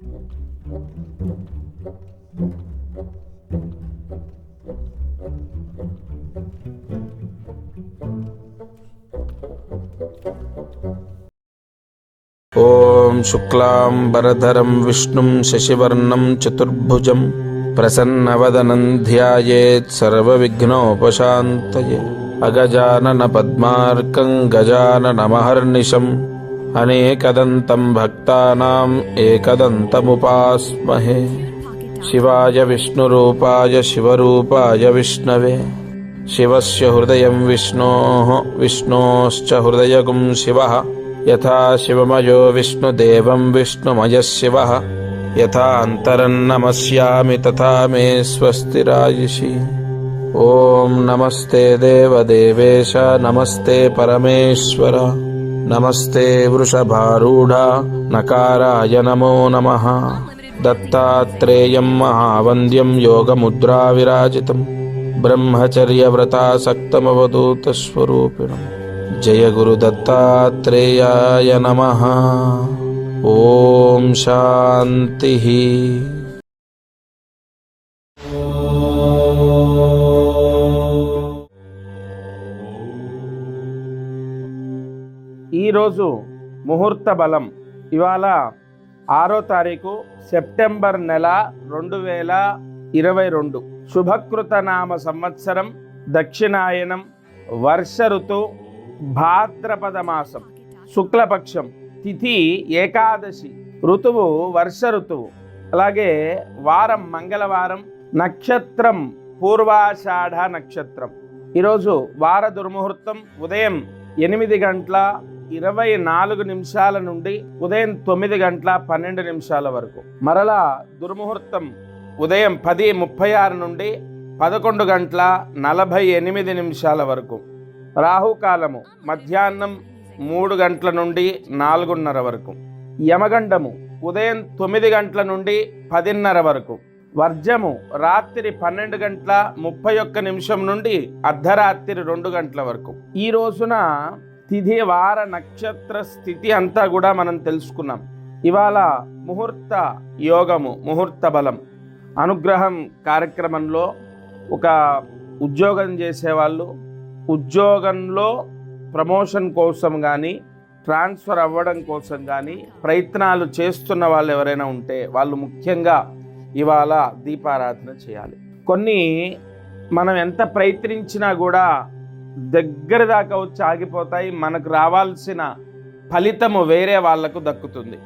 ॐ शुक्लाम्बरधरं विष्णुं शशिवर्णं चतुर्भुजं प्रसन्नवदनं ध्यायेत् सर्वविघ्नोपशान्तये अगजाननपद्मार्कं गजाननमहर्निशम् अनेकदन्तं भक्तानाम् एकदन्तमुपास्महे शिवाय विष्णुरूपाय शिवरूपाय विष्णवे शिवस्य हृदयं विष्णोः विष्णोश्च हृदयगुं शिवः यथा शिवमयो विष्णुदेवं विष्णुमयः शिवः यथा अन्तरन्नमस्यामि तथा मे स्वस्तिरायिषि ॐ नमस्ते देवदेवेश नमस्ते परमेश्वर నమస్తే వృషభారూఢ నకారాయ నమో నమ. దత్తాత్రేయం మహావంద్యం యోగముద్రా విరాజితం బ్రహ్మచర్యవ్రతాసక్తమవధూతస్వరూపిణం. జయ గురు దత్తాత్రేయాయ నమ. ఓం శాంతి. ఈరోజు ముహూర్త బలం. ఇవాళ ఆరో తారీఖు సెప్టెంబర్ నెల రెండు వేల ఇరవై రెండు. శుభకృత నామ సంవత్సరం దక్షిణాయనం వర్ష ఋతు భాద్రపద మాసం. శుక్లపక్షం తిథి ఏకాదశి. ఋతువు వర్ష ఋతువు. అలాగే వారం మంగళవారం నక్షత్రం పూర్వాషాఢ నక్షత్రం. ఈరోజు వార దుర్ముహూర్తం ఉదయం ఎనిమిది గంటల ఇరవై నాలుగు నిమిషాల నుండి ఉదయం తొమ్మిది గంటల పన్నెండు నిమిషాల వరకు. మరలా దుర్ముహూర్తం ఉదయం పది ముప్పై ఆరు నుండి పదకొండు గంటల నలభై ఎనిమిది నిమిషాల వరకు. రాహుకాలము మధ్యాహ్నం మూడు గంటల నుండి నాలుగున్నర వరకు. యమగండము ఉదయం తొమ్మిది గంటల నుండి పదిన్నర వరకు. వర్జము రాత్రి పన్నెండు గంటల ముప్పై ఒక్క నిమిషం నుండి అర్ధరాత్రి రెండు గంటల వరకు. ఈ రోజున తిథి వార నక్షత్ర స్థితి అంతా కూడా మనం తెలుసుకున్నాం. ఇవాళ ముహూర్త యోగము ముహూర్త బలం. అనుగ్రహం కార్యక్రమంలో ఒక ఉద్యోగం చేసేవాళ్ళు ఉద్యోగంలో ప్రమోషన్ కోసం కానీ ట్రాన్స్ఫర్ అవ్వడం కోసం కానీ ప్రయత్నాలు చేస్తున్న వాళ్ళు ఎవరైనా ఉంటే వాళ్ళు ముఖ్యంగా ఇవాళ దీపారాధన చేయాలి. కొన్ని మనం ఎంత ప్రయత్నించినా కూడా దగ్గర దాకా వచ్చి ఆగిపోతాయి. మనకు రావాల్సిన ఫలితము వేరే వాళ్ళకు దక్కుతుంది.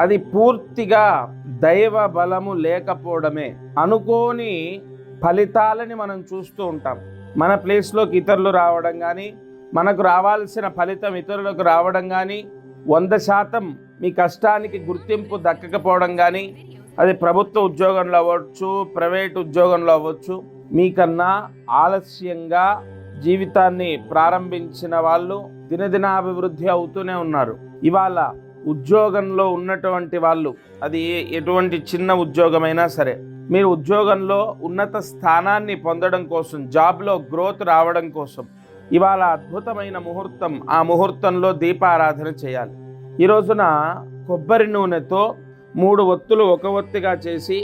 అది పూర్తిగా దైవ బలము లేకపోవడమే. అనుకోని ఫలితాలని మనం చూస్తూ ఉంటాం. మన ప్లేస్లోకి ఇతరులు రావడం కానీ మనకు రావాల్సిన ఫలితం ఇతరులకు రావడం కానీ వంద శాతం మీ కష్టానికి గుర్తింపు దక్కకపోవడం కానీ అది ప్రభుత్వ ఉద్యోగంలో అవ్వచ్చు ప్రైవేట్ ఉద్యోగంలో అవ్వచ్చు మీకన్నా ఆలస్యంగా జీవితాన్ని ప్రారంభించిన వాళ్ళు దినదినాభివృద్ధి అవుతూనే ఉన్నారు. ఇవాళ ఉద్యోగంలో ఉన్నటువంటి వాళ్ళు అది ఎటువంటి చిన్న ఉద్యోగమైనా సరే మీరు ఉద్యోగంలో ఉన్నత స్థానాన్ని పొందడం కోసం జాబ్లో గ్రోత్ రావడం కోసం ఇవాళ అద్భుతమైన ముహూర్తం ఆ ముహూర్తంలో దీపారాధన చేయాలి. ఈ రోజున కొబ్బరి నూనెతో మూడు ఒత్తులు ఒక ఒత్తిగా చేసి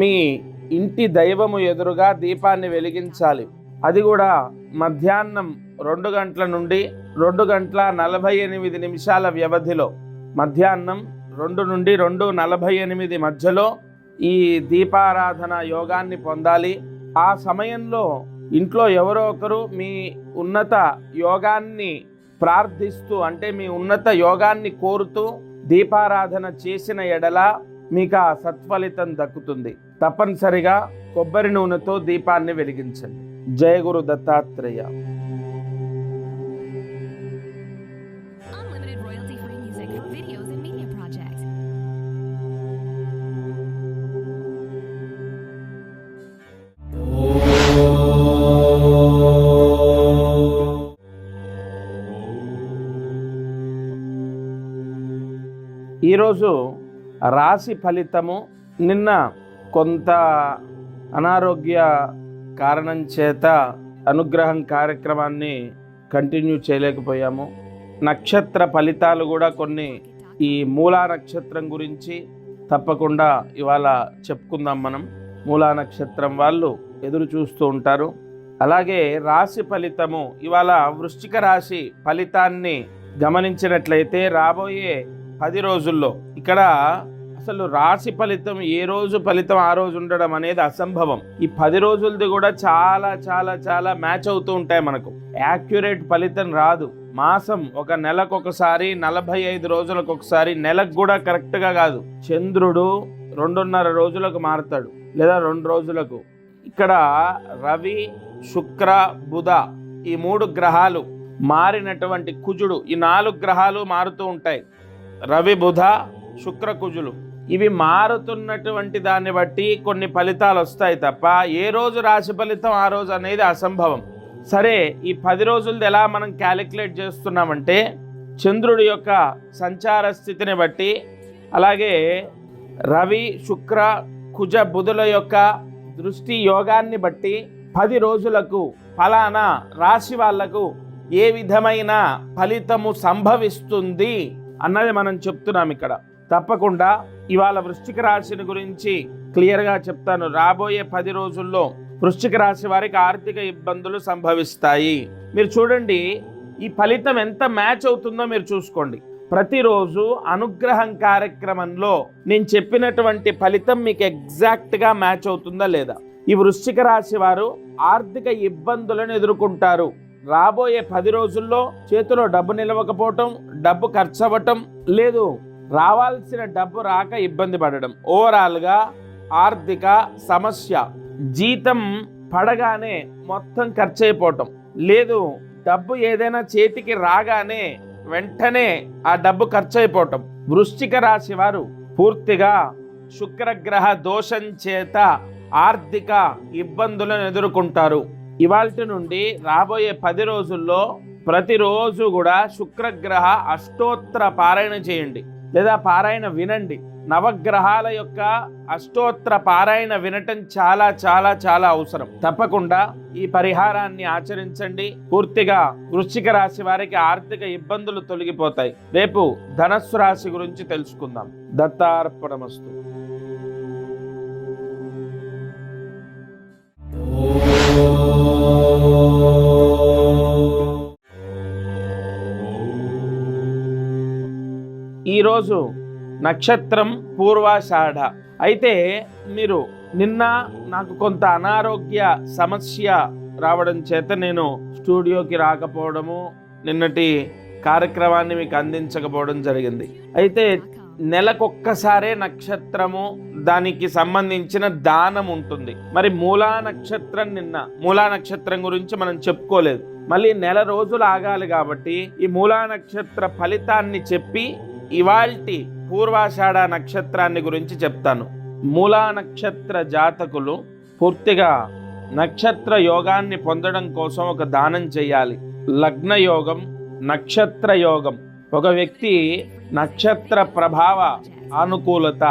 మీ ఇంటి దైవము ఎదురుగా దీపాన్ని వెలిగించాలి. అది కూడా మధ్యాహ్నం రెండు గంటల నుండి రెండు గంటల నలభై ఎనిమిది నిమిషాల వ్యవధిలో మధ్యాహ్నం రెండు నుండి రెండు నలభై ఎనిమిది మధ్యలో ఈ దీపారాధన యోగాన్ని పొందాలి. ఆ సమయంలో ఇంట్లో ఎవరో ఒకరు మీ ఉన్నత యోగాన్ని ప్రార్థిస్తూ అంటే మీ ఉన్నత యోగాన్ని కోరుతూ దీపారాధన చేసిన ఎడల మీకు ఆ సత్ఫలితం దక్కుతుంది. తప్పనిసరిగా కొబ్బరి నూనెతో దీపాన్ని వెలిగించండి. జయ గురు దత్తాత్రేయ. ఈరోజు రాశి ఫలితము నిన్న కొంత అనారోగ్య కారణం చేత అనుగ్రహం కార్యక్రమాన్ని కంటిన్యూ చేయలేకపోయాము. నక్షత్ర ఫలితాలు కూడా కొన్ని ఈ మూలా నక్షత్రం గురించి తప్పకుండా ఇవాళ చెప్పుకుందాం మనం. మూలా నక్షత్రం వాళ్ళు ఎదురు చూస్తూ ఉంటారు. అలాగే రాశి ఫలితము ఇవాళ వృశ్చిక రాశి ఫలితాన్ని గమనించినట్లయితే రాబోయే పది రోజుల్లో ఇక్కడ అసలు రాశి ఫలితం ఏ రోజు ఫలితం ఆ రోజు ఉండడం అనేది అసంభవం. ఈ పది రోజులది కూడా చాలా చాలా చాలా మ్యాచ్ అవుతూ ఉంటాయి మనకు. యాక్యురేట్ ఫలితం రాదు. మాసం ఒక నెలకు ఒకసారి నలభై ఐదు రోజులకు ఒకసారి నెలకు కూడా కరెక్ట్గా కాదు. చంద్రుడు రెండున్నర రోజులకు మారుతాడు లేదా రెండు రోజులకు. ఇక్కడ రవి శుక్ర బుధ ఈ మూడు గ్రహాలు మారినటువంటి కుజుడు. ఈ నాలుగు గ్రహాలు మారుతూ ఉంటాయి. రవి బుధ శుక్ర కుజులు. ఇవి మారుతున్నటువంటి దాన్ని బట్టి కొన్ని ఫలితాలు వస్తాయి తప్ప ఏ రోజు రాశి ఫలితం ఆ రోజు అనేది అసంభవం. సరే ఈ పది రోజులది ఎలా మనం క్యాలిక్యులేట్ చేస్తున్నామంటే చంద్రుడి యొక్క సంచార స్థితిని బట్టి అలాగే రవి శుక్ర కుజ బుధుల యొక్క దృష్టి యోగాన్ని బట్టి పది రోజులకు ఫలానా రాశి వాళ్ళకు ఏ విధమైన ఫలితము సంభవిస్తుంది అన్నది మనం చెప్తున్నాం ఇక్కడ. తప్పకుండా ఇవాళ వృశ్చిక రాశిని గురించి క్లియర్గా చెప్తాను. రాబోయే పది రోజుల్లో వృశ్చిక రాశి వారికి ఆర్థిక ఇబ్బందులు సంభవిస్తాయి. మీరు చూడండి ఈ ఫలితం ఎంత మ్యాచ్ అవుతుందో మీరు చూసుకోండి. ప్రతిరోజు అనుగ్రహం కార్యక్రమంలో నేను చెప్పినటువంటి ఫలితం మీకు ఎగ్జాక్ట్గా మ్యాచ్ అవుతుందా లేదా? ఈ వృశ్చిక రాశి వారు ఆర్థిక ఇబ్బందులను ఎదుర్కొంటారు. రాబోయే పది రోజుల్లో చేతిలో డబ్బు నిలవకపోవటం డబ్బు ఖర్చు అవ్వటం లేదు రావాల్సిన డబ్బు రాక ఇబ్బంది పడడం. ఓవరాల్గా ఆర్థిక సమస్య. జీతం పడగానే మొత్తం ఖర్చు అయిపోవటం లేదు డబ్బు ఏదైనా చేతికి రాగానే వెంటనే ఆ డబ్బు ఖర్చు అయిపోవటం వృశ్చిక రాశి వారు పూర్తిగా శుక్రగ్రహ దోషం చేత ఆర్థిక ఇబ్బందులను ఎదుర్కొంటారు. ఇవాల్టి నుండి రాబోయే పది రోజుల్లో ప్రతిరోజు కూడా శుక్రగ్రహ అష్టోత్తర పారాయణ చేయండి. లేదా పారాయణ వినండి. నవగ్రహాల యొక్క అష్టోత్తర పారాయణ వినటం చాలా చాలా చాలా అవసరం. తప్పకుండా ఈ పరిహారాన్ని ఆచరించండి. పూర్తిగా వృశ్చిక రాశి వారికి ఆర్థిక ఇబ్బందులు తొలగిపోతాయి. రేపు ధనస్సు రాశి గురించి తెలుసుకుందాం. దత్తార్పణమస్తు. ఈరోజు నక్షత్రం పూర్వాషాఢ. అయితే మీరు నిన్న నాకు కొంత అనారోగ్య సమస్య రావడం చేత నేను స్టూడియోకి రాకపోవడము నిన్నటి కార్యక్రమాన్ని మీకు అందించకపోవడం జరిగింది. అయితే నెలకొక్కసారే నక్షత్రము దానికి సంబంధించిన దానం ఉంటుంది. మరి మూలా నక్షత్రం నిన్న మూలా నక్షత్రం గురించి మనం చెప్పుకోలేదు. మళ్ళీ నెల రోజులు ఆగాలి కాబట్టి ఈ మూలా నక్షత్ర ఫలితాన్ని చెప్పి ఇవాల్టి పూర్వాషాఢ నక్షత్రాన్ని గురించి చెప్తాను. మూలా నక్షత్ర జాతకులు పూర్తిగా నక్షత్ర యోగాన్ని పొందడం కోసం ఒక దానం చేయాలి. లగ్న యోగం నక్షత్ర యోగం ఒక వ్యక్తి నక్షత్ర ప్రభావ అనుకూలత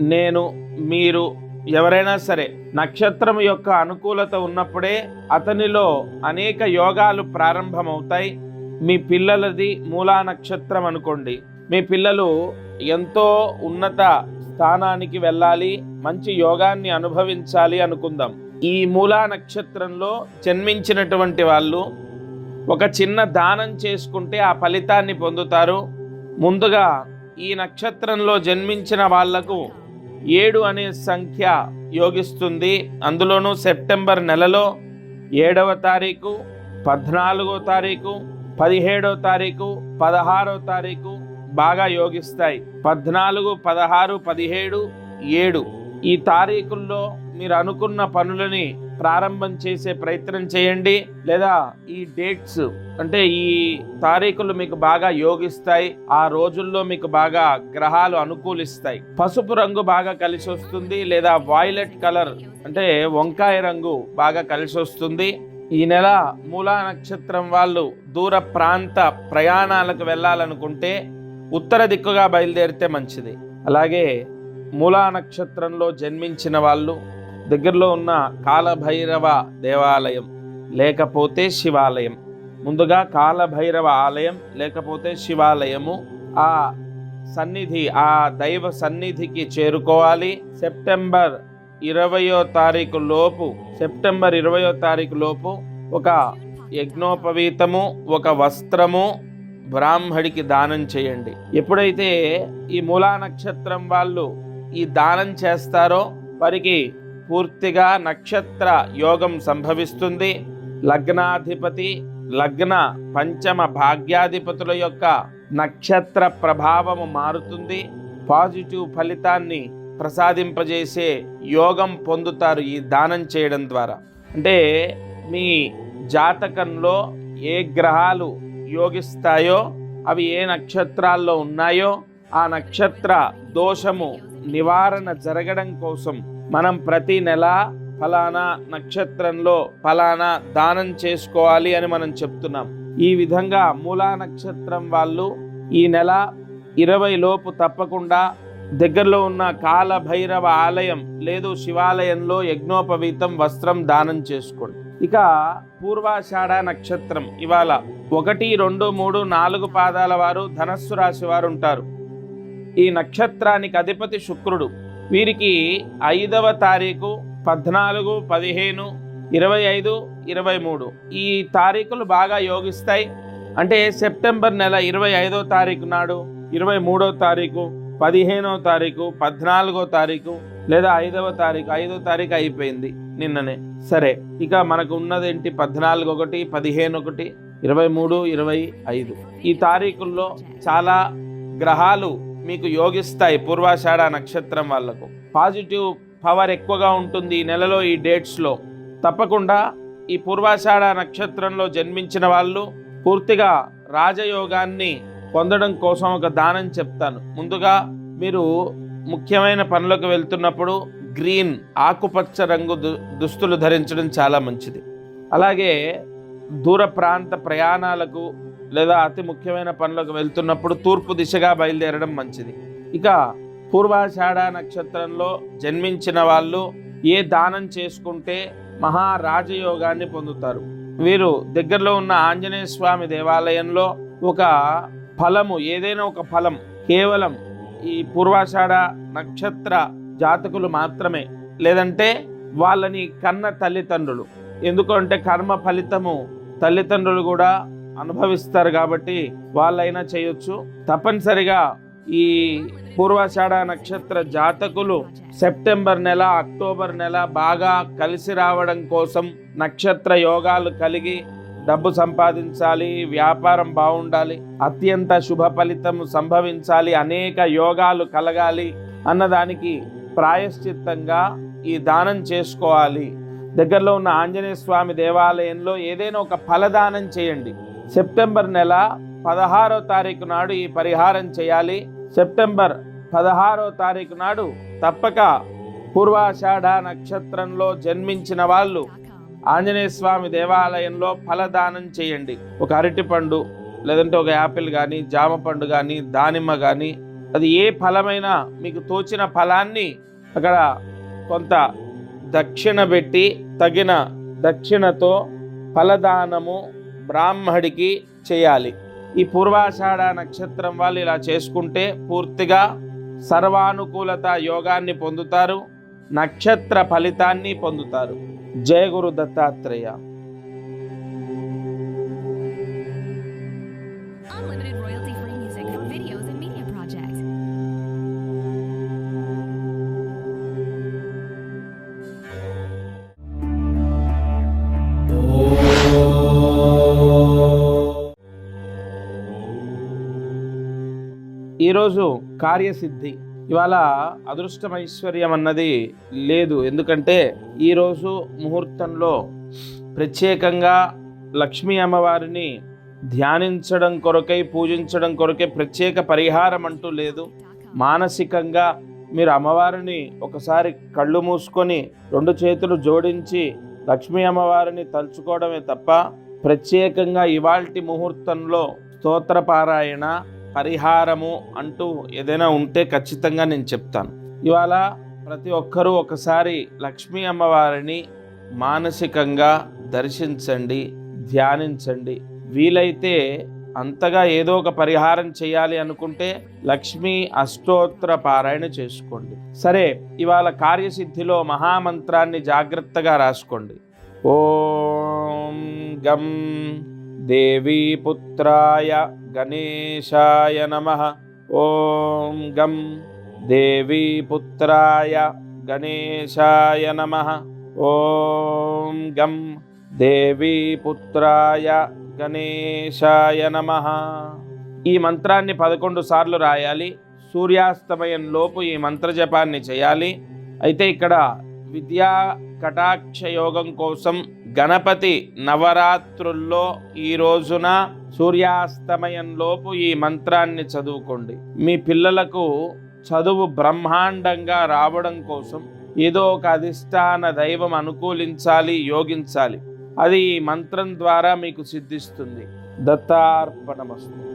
నేను మీరు ఎవరైనా సరే నక్షత్రం యొక్క అనుకూలత ఉన్నప్పుడే అతనిలో అనేక యోగాలు ప్రారంభమవుతాయి. మీ పిల్లలది మూలా నక్షత్రం అనుకోండి. మీ పిల్లలు ఎంతో ఉన్నత స్థానానికి వెళ్ళాలి మంచి యోగాన్ని అనుభవించాలి అనుకుందాం. ఈ మూలా నక్షత్రంలో జన్మించినటువంటి వాళ్ళు ఒక చిన్న దానం చేసుకుంటే ఆ ఫలితాన్ని పొందుతారు. ముందుగా ఈ నక్షత్రంలో జన్మించిన వాళ్ళకు ఏడు అనే సంఖ్య యోగిస్తుంది. అందులోనూ సెప్టెంబర్ నెలలో ఏడవ తారీఖు పద్నాలుగో తారీఖు పదిహేడో తారీఖు పదహారో తారీఖు బాగా యోగిస్తాయి. పద్నాలుగు పదహారు పదిహేడు ఏడు. ఈ తారీఖుల్లో మీరు అనుకున్న పనులని ప్రారంభం చేసే ప్రయత్నం చేయండి. లేదా ఈ డేట్స్ అంటే ఈ తారీఖులు మీకు బాగా యోగిస్తాయి. ఆ రోజుల్లో మీకు బాగా గ్రహాలు అనుకూలిస్తాయి. పసుపు రంగు బాగా కలిసి వస్తుంది. లేదా వాయిలెట్ కలర్ అంటే వంకాయ రంగు బాగా కలిసి వస్తుంది. ఈ నెల మూలా నక్షత్రం వాళ్ళు దూర ప్రాంత ప్రయాణాలకు వెళ్ళాలనుకుంటే ఉత్తర దిక్కుగా బయలుదేరితే మంచిది. అలాగే మూలా నక్షత్రంలో జన్మించిన వాళ్ళు దగ్గరలో ఉన్న కాలభైరవ దేవాలయం లేకపోతే శివాలయం. ముందుగా కాలభైరవ ఆలయం లేకపోతే శివాలయము. ఆ సన్నిధి ఆ దైవ సన్నిధికి చేరుకోవాలి. సెప్టెంబర్ ఇరవయో తారీఖు లోపు సెప్టెంబర్ ఇరవయో తారీఖు లోపు ఒక యజ్ఞోపవీతము ఒక వస్త్రము బ్రాహ్మడికి దానం చేయండి. ఎప్పుడైతే ఈ మూలా నక్షత్రం వాళ్ళు ఈ దానం చేస్తారో వారికి పూర్తిగా నక్షత్ర యోగం సంభవిస్తుంది. లగ్నాధిపతి లగ్న పంచమ భాగ్యాధిపతుల యొక్క నక్షత్ర ప్రభావము మారుతుంది. పాజిటివ్ ఫలితాన్ని ప్రసాదింపజేసే యోగం పొందుతారు ఈ దానం చేయడం ద్వారా. అంటే మీ జాతకంలో ఏ గ్రహాలు యోగిస్తాయో అవి ఏ నక్షత్రాల్లో ఉన్నాయో? ఆ నక్షత్ర దోషము నివారణ జరగడం కోసం మనం ప్రతి నెల ఫలానా నక్షత్రంలో ఫలానా దానం చేసుకోవాలి అని మనం చెప్తున్నాం. ఈ విధంగా మూలా నక్షత్రం వాళ్ళు ఈ నెల ఇరవై లోపు తప్పకుండా దగ్గరలో ఉన్న కాలభైరవ ఆలయం లేదు శివాలయంలో యజ్ఞోపవీతం వస్త్రం దానం చేసుకోండి. ఇక పూర్వాషాఢ నక్షత్రం. ఇవాళ ఒకటి రెండు మూడు నాలుగు పాదాల వారు ధనస్సు రాశి వారు ఉంటారు. ఈ నక్షత్రానికి అధిపతి శుక్రుడు. వీరికి ఐదవ తారీఖు పద్నాలుగు పదిహేను ఇరవై ఐదు ఇరవై మూడు. ఈ తారీఖులు బాగా యోగిస్తాయి. అంటే సెప్టెంబర్ నెల ఇరవై ఐదో తారీఖు నాడు ఇరవై మూడో తారీఖు పదిహేనో తారీఖు పద్నాలుగో తారీఖు లేదా ఐదవ తారీఖు ఐదో తారీఖు అయిపోయింది నిన్ననే. సరే ఇక మనకు ఉన్నదేంటి? పద్నాలుగు ఒకటి పదిహేను ఒకటి ఇరవై మూడు ఇరవై ఐదు. ఈ తారీఖుల్లో చాలా గ్రహాలు మీకు యోగిస్తాయి పూర్వాషాఢ నక్షత్రం వాళ్ళకు. పాజిటివ్ పవర్ ఎక్కువగా ఉంటుంది ఈ నెలలో ఈ డేట్స్లో. తప్పకుండా ఈ పూర్వాషాఢ నక్షత్రంలో జన్మించిన వాళ్ళు పూర్తిగా రాజయోగాన్ని పొందడం కోసం ఒక దానం చెప్తాను. ముందుగా మీరు ముఖ్యమైన పనులకు వెళ్తున్నప్పుడు గ్రీన్ ఆకుపచ్చ రంగు దు దుస్తులు ధరించడం చాలా మంచిది. అలాగే దూర ప్రాంత ప్రయాణాలకు లేదా అతి ముఖ్యమైన పనులకు వెళ్తున్నప్పుడు తూర్పు దిశగా బయలుదేరడం మంచిది. ఇక పూర్వాషాఢ నక్షత్రంలో జన్మించిన వాళ్ళు ఏ దానం చేసుకుంటే మహారాజయోగాన్ని పొందుతారు. వీరు దగ్గరలో ఉన్న ఆంజనేయ స్వామి దేవాలయంలో ఒక ఫలము ఏదైనా ఒక ఫలం కేవలం ఈ పూర్వాషాఢ నక్షత్ర జాతకులు మాత్రమే. లేదంటే వాళ్ళని కన్న తల్లిదండ్రులు. ఎందుకంటే కర్మ ఫలితము తల్లిదండ్రులు కూడా అనుభవిస్తారు కాబట్టి వాళ్ళైనా చేయొచ్చు. తప్పనిసరిగా ఈ పూర్వాషాఢ నక్షత్ర జాతకులు సెప్టెంబర్ నెల అక్టోబర్ నెల బాగా కలిసి రావడం కోసం నక్షత్ర యోగాలు కలిగి డబ్బు సంపాదించాలి వ్యాపారం బాగుండాలి అత్యంత శుభ ఫలితం సంభవించాలి అనేక యోగాలు కలగాలి అన్నదానికి ప్రాయశ్చిత్తంగా ఈ దానం చేసుకోవాలి. దగ్గరలో ఉన్న ఆంజనేయ స్వామి దేవాలయంలో ఏదైనా ఒక ఫలదానం చేయండి. సెప్టెంబర్ నెల పదహారో తారీఖు నాడు ఈ పరిహారం చేయాలి. సెప్టెంబర్ పదహారో తారీఖు నాడు తప్పక పూర్వాషాఢ నక్షత్రంలో జన్మించిన వాళ్ళు ఆంజనేయ స్వామి దేవాలయంలో ఫలదానం చేయండి. ఒక అరటిపండు లేదంటే ఒక యాపిల్ కానీ జామ పండు కానీ దానిమ్మ కానీ అది ఏ ఫలమైనా మీకు తోచిన ఫలాన్ని అక్కడ కొంత దక్షిణ పెట్టి తగిన దక్షిణతో ఫలదానము బ్రాహ్మడికి చేయాలి. ఈ పూర్వాషాఢ నక్షత్రం వాళ్ళు ఇలా చేసుకుంటే పూర్తిగా సర్వానుకూలత యోగాన్ని పొందుతారు నక్షత్ర ఫలితాన్ని పొందుతారు. జయ గురు దత్తాత్రేయ. ఈరోజు కార్యసిద్ధి ఇవాళ అదృష్టం ఐశ్వర్యం అన్నది లేదు. ఎందుకంటే ఈరోజు ముహూర్తంలో ప్రత్యేకంగా లక్ష్మీ అమ్మవారిని ధ్యానించడం కొరకై పూజించడం కొరకై ప్రత్యేక పరిహారం అంటూ లేదు. మానసికంగా మీరు అమ్మవారిని ఒకసారి కళ్ళు మూసుకొని రెండు చేతులు జోడించి లక్ష్మీ అమ్మవారిని తలుచుకోవడమే తప్ప ప్రత్యేకంగా ఇవాల్టి ముహూర్తంలో స్తోత్రపారాయణ పరిహారము అంటూ ఏదైనా ఉంటే ఖచ్చితంగా నేను చెప్తాను. ఇవాళ ప్రతి ఒక్కరూ ఒకసారి లక్ష్మీ అమ్మవారిని మానసికంగా దర్శించండి ధ్యానించండి. వీలైతే అంతగా ఏదో ఒక పరిహారం చేయాలి అనుకుంటే లక్ష్మీ అష్టోత్తర పారాయణ చేసుకోండి. సరే ఇవాళ కార్యసిద్ధిలో మహామంత్రాన్ని జాగ్రత్తగా రాసుకోండి. ఓం గం దేవీపుత్రాయ గణేశాయ నమ ఓం గం దేవీపుత్రాయ గణేశాయ నమ ఓం గం దేవీపుత్రాయ గణేశాయ నమ ఈ మంత్రాన్ని పదకొండు సార్లు రాయాలి. సూర్యాస్తమయం లోపు ఈ మంత్ర జపాన్ని చేయాలి. అయితే ఇక్కడ విద్యా కటాక్ష యోగం కోసం గణపతి నవరాత్రుల్లో ఈ రోజున సూర్యాస్తమయంలోపు ఈ మంత్రాన్ని చదువుకోండి. మీ పిల్లలకు చదువు బ్రహ్మాండంగా రావడం కోసం ఏదో ఒక అధిష్టాన దైవం అనుకూలించాలి యోగించాలి. అది ఈ మంత్రం ద్వారా మీకు సిద్ధిస్తుంది. దత్తార్పణమస్తుంది